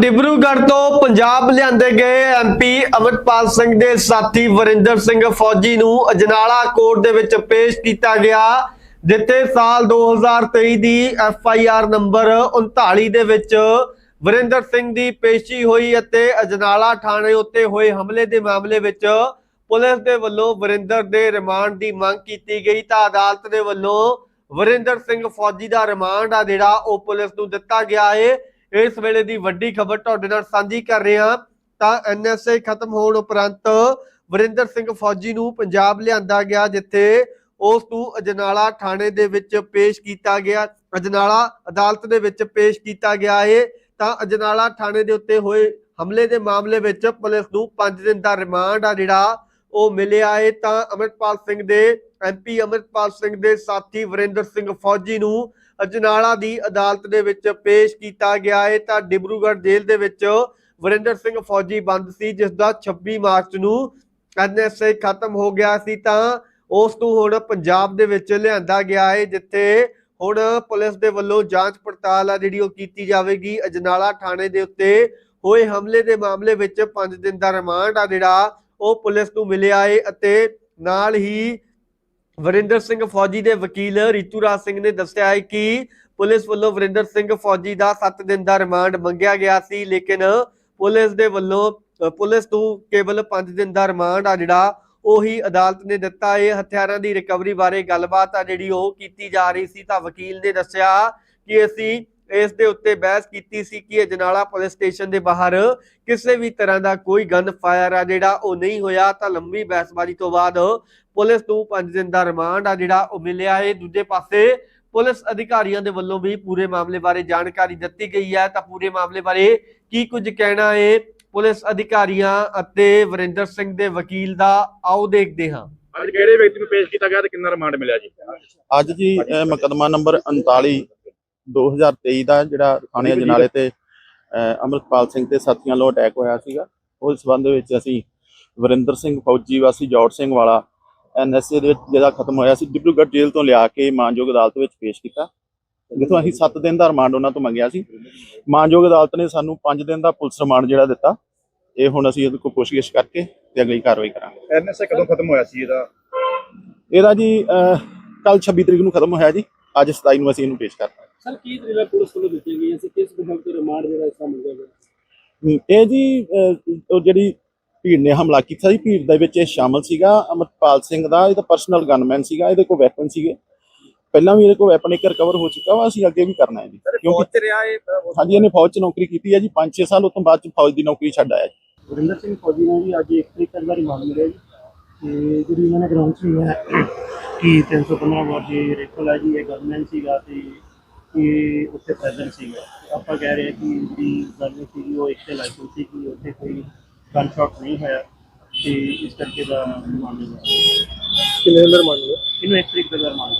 ਡਿਬਰੂਗੜ੍ਹ ਤੋਂ ਪੰਜਾਬ ਲਿਆਂਦੇ ਗਏ ਐਮਪੀ ਅਮਰਪਾਲ ਸਿੰਘ ਦੇ ਸਾਥੀ ਵਰਿੰਦਰ ਸਿੰਘ ਫੌਜੀ ਨੂੰ ਅਜਨਾਲਾ ਕੋਰਟ ਦੇ ਵਿੱਚ ਪੇਸ਼ ਕੀਤਾ ਗਿਆ, ਜਿੱਥੇ ਸਾਲ 2023 ਦੀ ਐਫ ਆਈ ਆਰ ਨੰਬਰ 39 ਦੇ ਵਿੱਚ ਵਰਿੰਦਰ ਸਿੰਘ ਦੀ ਪੇਸ਼ੀ ਹੋਈ ਅਤੇ ਅਜਨਾਲਾ ਥਾਣੇ ਉੱਤੇ ਹੋਏ ਹਮਲੇ ਦੇ ਮਾਮਲੇ ਵਿੱਚ ਪੁਲਿਸ ਦੇ ਵੱਲੋਂ ਵਰਿੰਦਰ ਦੇ ਰਿਮਾਂਡ ਦੀ ਮੰਗ ਕੀਤੀ ਗਈ ਤਾਂ ਅਦਾਲਤ ਦੇ ਵੱਲੋਂ ਵਰਿੰਦਰ ਸਿੰਘ ਫੌਜੀ ਦਾ ਰਿਮਾਂਡ ਆ ਜਿਹੜਾ ਉਹ ਪੁਲਿਸ ਨੂੰ ਦਿੱਤਾ ਗਿਆ ਹੈ ਇਸ ਵੇਲੇ ਦੀ ਵੱਡੀ ਖਬਰ ਤੁਹਾਡੇ ਨਾਲ ਸਾਂਝੀ ਕਰ ਰਹੇ ਹਾਂ। ਤਾਂ ਐਨਐਸਏ ਖਤਮ ਹੋਣ ਉਪਰੰਤ ਵਰਿੰਦਰ ਸਿੰਘ ਫੌਜੀ ਨੂੰ ਪੰਜਾਬ ਲਿਆਂਦਾ ਗਿਆ, ਜਿੱਥੇ ਉਸ ਨੂੰ ਅਜਨਾਲਾ ਥਾਣੇ ਦੇ ਵਿੱਚ ਪੇਸ਼ ਕੀਤਾ ਗਿਆ। ਅਜਨਾਲਾ ਅਦਾਲਤ ਦੇ ਵਿੱਚ ਪੇਸ਼ ਕੀਤਾ ਗਿਆ ਹੈ ਤਾਂ ਅਜਨਾਲਾ ਥਾਣੇ ਦੇ ਉੱਤੇ ਹੋਏ ਹਮਲੇ ਦੇ ਮਾਮਲੇ ਵਿੱਚ ਪੁਲਿਸ ਨੂੰ 5 ਦਿਨ ਦਾ ਰਿਮਾਂਡ ਆ ਜਿਹੜਾ ਉਹ ਮਿਲਿਆ ਹੈ ਤਾਂ ਅਮਰਪਾਲ ਸਿੰਘ ਦੇ ਐਮਪੀ ਅਮਰਪਾਲ ਸਿੰਘ ਦੇ ਸਾਥੀ ਵਰਿੰਦਰ ਸਿੰਘ ਫੌਜੀ ਨੂੰ ਅਜਨਾਲਾ ਦੀ ਅਦਾਲਤ ਦੇ ਵਿੱਚ ਪੇਸ਼ ਕੀਤਾ ਗਿਆ ਹੈ। ਤਾਂ ਡਿਬਰੂਗੜ੍ਹ ਜੇਲ੍ਹ ਦੇ ਵਿੱਚ ਵਰਿੰਦਰ ਸਿੰਘ ਫੌਜੀ ਬੰਦ ਸੀ, ਜਿਸ ਦਾ 26 ਮਾਰਚ ਨੂੰ ਐਨਐਸਏ ਖਤਮ ਹੋ ਗਿਆ ਸੀ। ਤਾਂ ਉਸ ਨੂੰ ਹੁਣ ਪੰਜਾਬ ਦੇ ਵਿੱਚ ਲਿਆਂਦਾ ਗਿਆ ਹੈ, ਜਿੱਥੇ ਹੁਣ ਪੁਲਿਸ ਦੇ ਵੱਲੋਂ ਜਾਂਚ ਪੜਤਾਲ ਆ ਜਿਹੜੀ ਉਹ ਕੀਤੀ ਜਾਵੇਗੀ। ਅਜਨਾਲਾ ਥਾਣੇ ਦੇ ਉੱਤੇ ਹੋਏ ਹਮਲੇ ਦੇ ਮਾਮਲੇ ਵਿੱਚ 5 ਦਿਨ ਦਾ ਰਿਮਾਂਡ ਆ ਜਿਹੜਾ ਉਹ ਪੁਲਿਸ ਨੂੰ ਮਿਲਿਆ ਹੈ ਅਤੇ ਨਾਲ ਹੀ ਵਰਿੰਦਰ ਸਿੰਘ ਫੌਜੀ ਦੇ ਵਕੀਲ ਰੀਤੂ ਸਿੰਘ ਨੇ ਦੱਸਿਆ ਹੈ ਕਿ ਪੁਲਿਸ ਵੱਲੋਂ ਵਰਿੰਦਰ ਸਿੰਘ ਫੌਜੀ ਦਾ 7 ਦਿਨ ਦਾ ਰਿਮਾਂਡ ਮੰਗਿਆ ਗਿਆ ਸੀ, ਲੇਕਿਨ ਪੁਲਿਸ ਦੇ ਵੱਲੋਂ, ਪੁਲਿਸ ਨੂੰ ਕੇਵਲ 5 ਦਿਨ ਦਾ ਰਿਮਾਂਡ ਆ ਜਿਹੜਾ ਉਹੀ ਅਦਾਲਤ ਨੇ ਦਿੱਤਾ। ਹੈ ਹਥਿਆਰਾਂ ਦੀ ਰਿਕਵਰੀ ਬਾਰੇ ਗੱਲਬਾਤ ਆ ਜਿਹੜੀ ਉਹ ਕੀਤੀ ਜਾ ਰਹੀ ਸੀ। ਤਾਂ ਵਕੀਲ ਨੇ ਦੱਸਿਆ ਕਿ ਅਸੀਂ ਇਸ ਦੇ ਉੱਤੇ ਬਹਿਸ ਕੀਤੀ ਸੀ ਕਿ ਅਜਨਾਲਾ ਪੁਲਿਸ ਸਟੇਸ਼ਨ ਦੇ ਬਾਹਰ ਕਿਸੇ ਵੀ ਤਰ੍ਹਾਂ ਦਾ ਕੋਈ ਗਨ ਫਾਇਰ ਆ ਜਿਹੜਾ ਉਹ ਨਹੀਂ ਹੋਇਆ ਤਾਂ ਲੰਬੀ ਬਹਿਸਬਾਜ਼ੀ ਤੋਂ ਬਾਅਦ ਪੁਲਿਸ ਨੂੰ 5 ਦਿਨ ਦਾ ਰਿਮਾਂਡ ਆ ਜਿਹੜਾ ਉਹ ਮਿਲਿਆ ਹੈ। ਦੂਜੇ ਪਾਸੇ ਪੁਲਿਸ ਅਧਿਕਾਰੀਆਂ ਦੇ ਵੱਲੋਂ ਵੀ ਪੂਰੇ ਮਾਮਲੇ ਬਾਰੇ ਜਾਣਕਾਰੀ ਦਿੱਤੀ ਗਈ ਹੈ। ਤਾਂ ਪੂਰੇ ਮਾਮਲੇ ਬਾਰੇ ਕੀ ਕੁਝ ਕਹਿਣਾ ਹੈ? ਪੁਲਿਸ ਅਧਿਕਾਰੀਆਂ ਅਤੇ ਵਰਿੰਦਰ ਸਿੰਘ ਦੇ ਵਕੀਲ ਦਾ ਆਓ ਦੇਖਦੇ ਹਾਂ। ਅੱਜ ਕਿਹੜੇ ਵਿਅਕਤੀ ਨੂੰ ਪੇਸ਼ ਕੀਤਾ ਗਿਆ ਤੇ ਕਿੰਨਾ ਰਿਮਾਂਡ ਮਿਲਿਆ ਜੀ? ਅੱਜ ਜੀ ਮੁਕੱਦਮਾ ਨੰਬਰ 39 2023 ਦਾ ਜਿਹੜਾ ਥਾਣੇ ਅਜਨਾਲੇ ਤੇ ਅਹ, ਅੰਮ੍ਰਿਤਪਾਲ ਸਿੰਘ ਤੇ ਸਾਥੀਆਂ ਵੱਲੋਂ ਅਟੈਕ ਹੋਇਆ ਸੀਗਾ। ਉਸ ਸਬੰਧ ਵਿੱਚ ਅਸੀਂ ਵਰਿੰਦਰ ਸਿੰਘ ਫੌਜੀ ਵਾਸੀ ਜੌੜ ਸਿੰਘ ਵਾਲਾ ਐਨਐਸਏ ਦੇ ਵਿੱਚ ਜਿਹੜਾ ਖਤਮ ਹੋਇਆ ਸੀ ਡਿਬਰੂਗੜ੍ਹ ਜੇਲ੍ਹ ਤੋਂ ਲਿਆ ਕੇ ਮਾਨਯੋਗ ਅਦਾਲਤ ਵਿੱਚ ਪੇਸ਼ ਕੀਤਾ। ਜਿੱਥੋਂ ਅਸੀਂ 7 ਦਿਨ ਦਾ ਰਿਮਾਂਡ ਉਹਨਾਂ ਤੋਂ ਮੰਗਿਆ ਸੀ। ਮਾਨਯੋਗ ਅਦਾਲਤ ਨੇ ਸਾਨੂੰ 5 ਦਿਨ ਦਾ ਪੁਲਿਸ ਰਿਮਾਂਡ ਜਿਹੜਾ ਦਿੱਤਾ। ਇਹ ਹੁਣ ਅਸੀਂ ਇਹਦੇ ਕੋਲ ਪੁੱਛਗਿੱਛ ਕਰਕੇ ਤੇ ਅਗਲੀ ਕਾਰਵਾਈ ਕਰਾਂਗੇ। ਐਨਐਸਏ ਕਦੋਂ ਖਤਮ ਹੋਇਆ ਸੀ ਇਹਦਾ? ਇਹਦਾ ਜੀ ਕੱਲ 26 ਤਰੀਕ ਨੂੰ ਖਤਮ ਹੋਇਆ ਜੀ। ਅੱਜ 27 ਨੂੰ ਅਸੀਂ ਇਹਨੂੰ ਪੇਸ਼ ਕਰਤਾ। ਸਰ ਕੀ ਤਰੀਕਾ ਪੁਲਿਸ ਵੱਲੋਂ ਦਿੱਤੀ ਗਈ ਸੀ? ਕਿਸ ਕਿਸਮ ਤੇ ਰਿਮਾਂਡ ਜਿਹੜਾ ਇਸ ਦਾ ਮਿਲਿਆ ਗਿਆ ਹਮ, ਇਹ ਜੀ ਅਹ, ਉਹ ਜਿਹੜੀ ਭੀੜ ਨੇ ਹਮਲਾ ਕੀਤਾ ਸੀ ਭੀੜ ਦੇ ਵਿੱਚ ਇਹ ਸ਼ਾਮਲ ਸੀਗਾ ਅਮਰਪਾਲ ਸਿੰਘ ਦਾ ਇਹ ਤਾਂ ਪਰਸਨਲ ਗਨਮੈਨ ਸੀਗਾ ਇਹਦੇ ਕੋਲ ਵੈਪਨ ਸੀਗੇ। ਪਹਿਲਾਂ ਵੀ ਇਹਦੇ ਕੋਲ ਵੈਪਨ ਇੱਕ ਰਿਕਵਰ ਹੋ ਚੁੱਕਾ ਵਾ ਅਸੀਂ ਅੱਗੇ ਵੀ ਕਰਨਾ ਹੈ ਜੀ। ਕਿਉਂਕਿ ਰਿਹਾ ਇਹ ਹਾਂਜੀ ਇਹਨੇ ਫੌਜ 'ਚ ਨੌਕਰੀ ਕੀਤੀ ਹੈ ਜੀ 5-6 ਸਾਲ ਉਸ ਤੋਂ ਬਾਅਦ 'ਚ ਫੌਜ ਦੀ ਨੌਕਰੀ ਛੱਡ ਆਇਆ ਜੀ। ਵਰਿੰਦਰ ਸਿੰਘ ਫੌਜੀ ਨੇ ਜੀ ਅੱਜ ਇੱਕ ਤਰੀਕ ਤੱਕ ਦਾ ਰਿਮਾਂਡ ਮਿਲਿਆ ਜੀ। ਤੇ ਜਿਹੜੀ ਇਹਨਾਂ ਨੇ ਗਰਾਊਂਡ 'ਚ ਹੋਇਆ ਕਿ 315 ਵਾਰ ਜੀ ਰੇਕਲ ਹੈ ਜੀ ਇਹ ਗਵਰਨਮੈਂਟ ਸੀਗਾ ਤੇ ਇਹ ਉੱਥੇ ਪ੍ਰੈਜ਼ੈਂਟ ਸੀਗਾ। ਆਪਾਂ ਕਹਿ ਰਹੇ ਹਾਂ ਕਿ ਜਿਹੜੀ ਗੱਲ ਸੀਗੀ ਉਹ ਇੱਕ ਤੇ ਲਾਇਸੈਂਸ ਸੀ ਕਿ ਉੱਥੇ ਕੋਈ ਗਨ ਸ਼ਾਟ ਨਹੀਂ ਹੋਇਆ ਤੇ ਇਸ ਕਰਕੇ ਦਾ ਰਿਮਾਂਡ ਮਿਲਿਆ ਕਿੰਨੇ ਦਾ ਰਿਮਾਂਡ ਮਿਲਿਆ ਇਹਨੂੰ ਇੱਕ ਤਰੀਕ ਦਾ ਰਿਮਾਂਡ